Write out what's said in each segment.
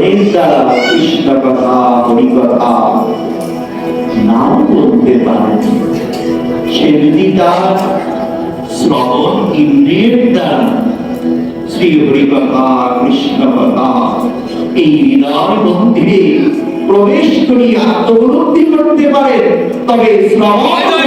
শ্রবণের দ্বারা কৃষ্ণ কথা হরি কথা নাও বলতে পারে সে যদি তার শ্রবণ ইন্দ্রিয়ের দ্বারা শ্রী হরি কথা কৃষ্ণ কথা এই হৃদয় মধ্যে প্রবেশ করি আত্মবলব্ধি করতে পারে, তবে শ্রবণ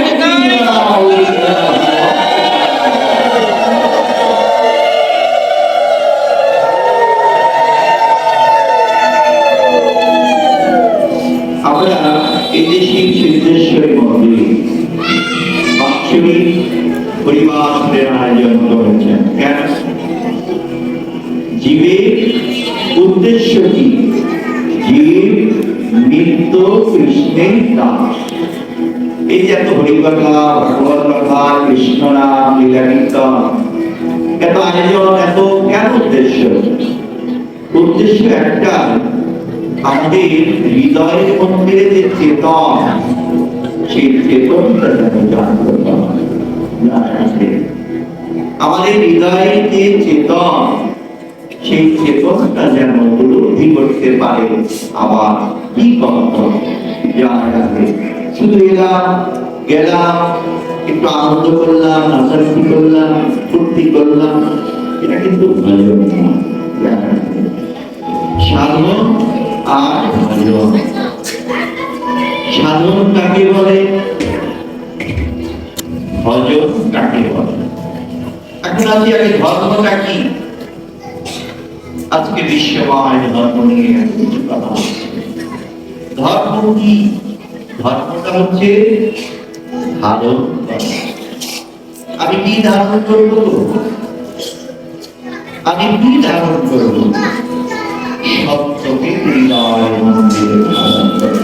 পরিবার আয়োজন করেছেন কেন জীবের উদ্দেশ্য কি? জীব, নিত্য, কৃষ্ণের দাস এই যে এত হরিকথা, ভগবত কথা, কৃষ্ণ নাম, লীলা এত আয়োজন, এত কেন উদ্দেশ্য। উদ্দেশ্য একটা আমাদের হৃদয়ের মধ্যে যে চেতন, সেই চেতনটা যেন জাগ্রত হয়। আমাদের হৃদয়ে যে চেতন, সেই চেতনটা যেন উপলব্ধি করতে পারে। আবার কি করত জানা যাবে শুধু এলাম, গেলাম, একটু আনন্দ করলাম, নাচানাচি করলাম, ফুর্তি করলাম, এটা কিন্তু ভালো না। সাধন আর ভজন সাধন কাকে বলে? ভজন কাকে বলে? এখন আগে ধর্মটা কি? আজকে বিশ্বময় ধর্ম নিয়ে কিছু কথা ধর্ম কি? ধর্মটা হচ্ছে ধারণ। আমি কি ধারণ করব? আমি কি ধারণ করব? সত্যকে হৃদয় মন্দিরে ধারণ করতে হবে।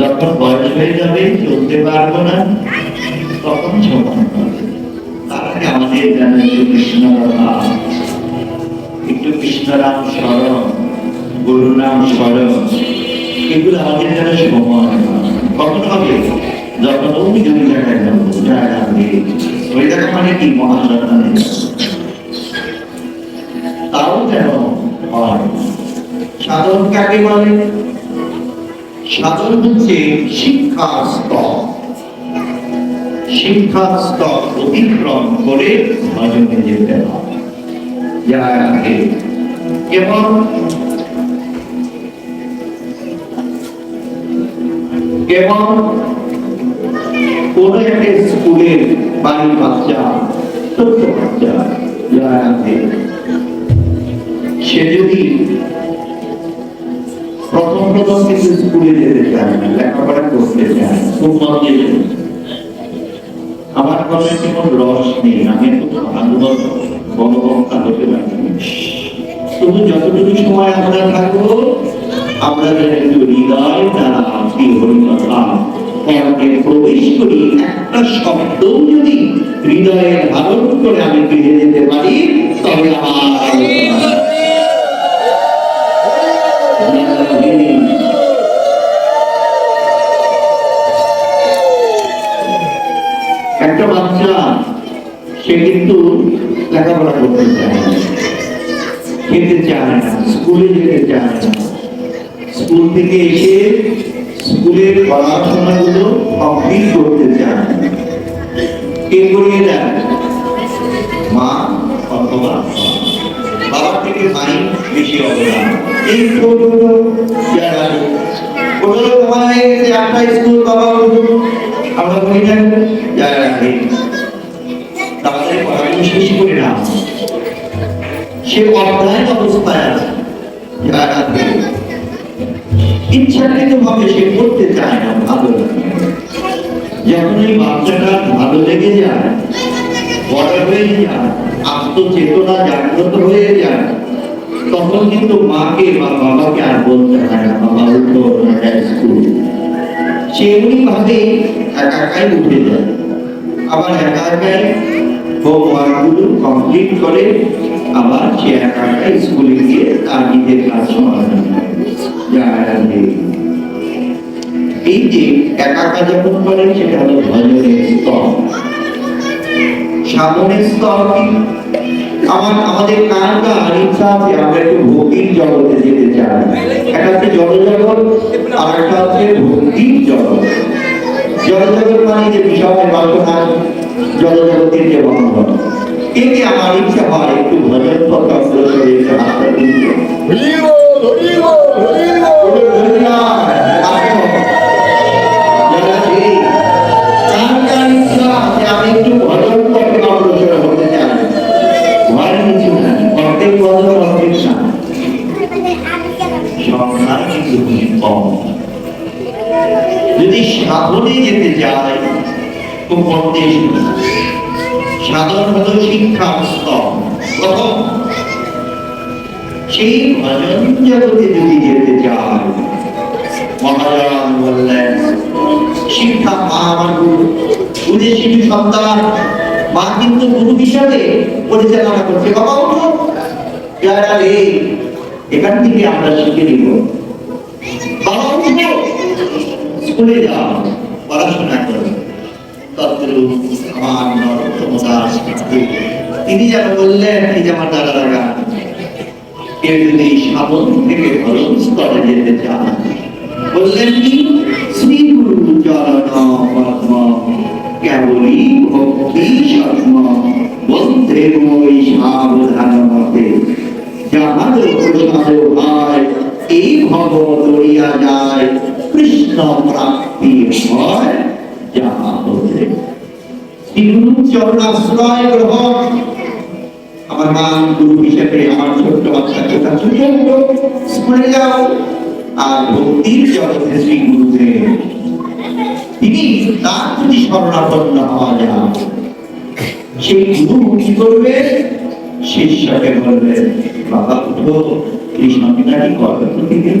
যখন বয়স হয়ে যাবে, চলতে পারব না, তখন আমাদের একটু কৃষ্ণ একটু কৃষ্ণরাম স্মরণ গুরু নাম স্মরণ এগুলো আমাদের যেন সময়। কখন হবে? যখন ওই ওই জায়গায় জায়গা মানে কি? মহাসন্ধানে তাও যেন হয়। সাধন কাকে বলে? সাধন হচ্ছে শিক্ষা স্তর। শিক্ষা স্তর অতিক্রম করে ভজনে যেতে হয়। যার আগে কোন একটা স্কুলের বাড়ির বাচ্চা, ছোট্ট বাচ্চা যার সে যদি প্রথম কিন্তু স্কুলে যেতে চায় লেখাপড়া করতে চায় খুব দিয়ে আমার কথা কোনো রস নেই আমি ভাগবত বড় হতে পারি শুধু যতটুকু সময় আমরা থাকব আমরা একটু হৃদয় দ্বারা শ্রী হরিকথা কর্ণে প্রবেশ করি, একটা শব্দ যদি হৃদয়ে ধারণ করে আমি ফিরে যেতে পারি, তবে আমার একটা বাচ্চা, সে কিন্তু লেখাপড়া করতে চায় খেতে চায় না, স্কুলে যেতে চায় না। স্কুল থেকে এসে স্কুলের পড়াশোনাগুলো কমপ্লিট করতে চায় কে করিয়ে দেয়? মা, অথবা বাবা থেকে ভাই বেশি রাখে। ইচ্ছাকৃত ভাবে সে করতে চায় না ভালো। যখন এই বাচ্চাটা ভালো লেগে যায়, বড় হয়ে যায় আত্মচেতনা জাগ্রত হয়ে যায় তখন কিন্তু মাকে বা বাবাকে আর বলতে হয় না। বাবা উঠো স্কুল। সেমনি ভাবে একা উঠে যায়। আবার একা হোমওয়ার্কগুলো কমপ্লিট করে, আবার সে একাকাই স্কুলে গিয়ে তার নিজের কাজ সমাধান এই যে একাকা যখন করেন, সেটা হলো ভজনের স্তর সাধনের স্তর কি? আমার আমাদের কার কার ইচ্ছা আছে আমরা একটু ভক্তির জগতে যেতে চাই। একটা হচ্ছে জড়জগৎ আর একটা হচ্ছে ভক্তির জগৎ জড়জগৎ মানে যে বিষয় বাসনা জড়জগতের যে বন্ধন। এতে আমার ইচ্ছা হয় একটু ভজন পথ অগ্রসর হাতটা তুলতে। যায় কমতেই সাধন হলো শিক্ষা প্রথম। সেই ভজন জগতে যদি যেতে চায় মহারাজ বললেন, শিক্ষা মা গুরু গুরুদের শিশু সন্তান, মা কিন্তু গুরু হিসাবে পরিচালনা করছে। বাবা, উঠো। যারা রে, এখান থেকে আমরা শিখে নিব। বাবা, উঠো। স্কুলে যাও। পড়াশোনা করো তিনি যেন বললেন, এই যে আমার দাদা দাদা কেউ যদি সাধন থেকে স্তরে যেতে চান বললেন কি? শ্রী গুরু চরণ পদ্ম, কেবলই ভক্তি সাবধান মতে হয়, এই দরিয়া যায়। প্রাপ্তি হয় যাহা হতে শ্রী গুরু চরণ আশ্রয় গ্রহণ আমার মা গুরু হিসেবে আমার ছোট্ট বাচ্চা ছোটা ছোট স্কুলে যাও আর ভক্তির জগতে শ্রী গুরুদেব তিনি তার যদি শরণাপন্ন হওয়া যায় সেই গুরু কি করবে শিষ্যকে বলবে বাবা উঠো এই সন্ধ্যাটি কবে প্রতিদিন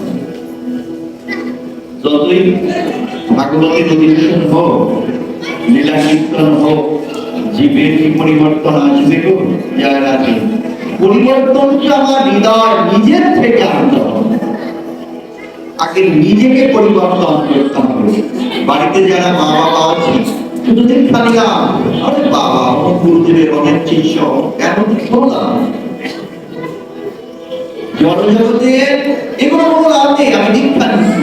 যতই ভাগবতী অধিবেশন হোক, লীলা কীর্তন হোক, জীবের কি পরিবর্তন আসবে গো? যারা আছে পরিবর্তনটা আমার হৃদয় নিজের থেকে আনতে আগে নিজেকে পরিবর্তন করতে হবে। বাড়িতে যারা মা বাবা আছে, শুধু দীক্ষা আরে বাবা আমার গুরুদেবের অনেক শিষ্য কেন শোনাম জড়জগতে এগুলো কোনো লাভ নেই, আমি দীক্ষা নেওয়া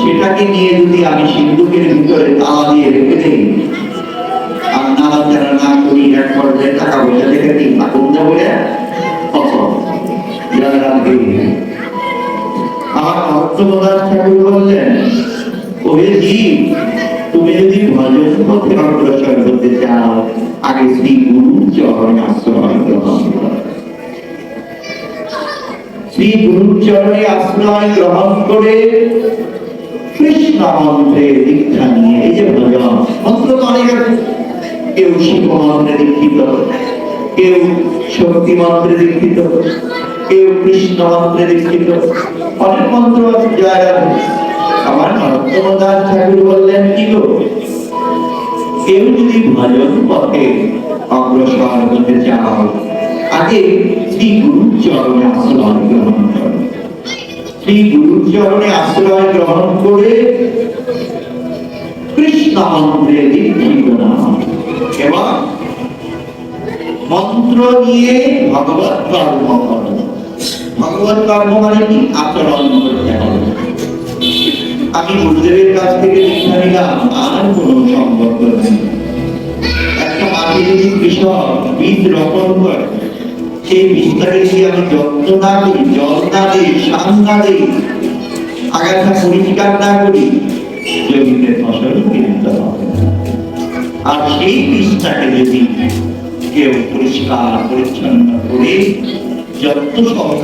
সেটাকে নিয়ে যদি আমি সিন্ধুকের ভিতরে তালা দিয়ে রেখে দিই, আর নাড়াচাড়া না করি, এক পর্যায়ে টাকা পয়সা দেখে দিই আগুন বলে কত আমার ভক্তপ্রদাস ঠাকুর তুমি যদি ভজন পথে চাও, আগে শ্রী গুরু চরণ আশ্রয় শ্রী গুরু চরণে আশ্রয় গ্রহণ করে কৃষ্ণ মন্ত্রে দীক্ষা নিয়ে, এই যে ভজন, মন্ত্র তো অনেক কেউ শিব মন্ত্রে দীক্ষিত, কেউ শক্তি মন্ত্রে দীক্ষিত, কেউ কৃষ্ণ মন্ত্রে দীক্ষিত। অনেক মন্ত্র আছে, জয় রাধে আমার নরোত্তম দাস ঠাকুর বললেন, কি গো? কেউ যদি ভজন পথে অগ্রসর হতে চাও আগে শ্রী গুরু চরণে আশ্রয় গ্রহণ করো। শ্রী গুরু চরণে আশ্রয় গ্রহণ করে কৃষ্ণ মন্ত্রে এবং মন্ত্র নিয়ে ভগবত কর্ম করো। ভগবত কর্ম মানে কি? আচরণ করতে হবে। আমি গুরুদেবের কাছ থেকে দীক্ষা নিলাম, আর কোনো সম্পর্ক নেই। একটা মাটি যদি কৃষক বীজ রোপণ করে। সেই বিষটাকে যদি যত্ন করি, জল না দিই সান দিই, আগাছা পরিষ্কার না করি, জমিতে ফসল কিনতে হবে আর সেই বিষটাকে যদি কেউ পরিষ্কার, পরিচ্ছন্ন করে যত্ন সহকারে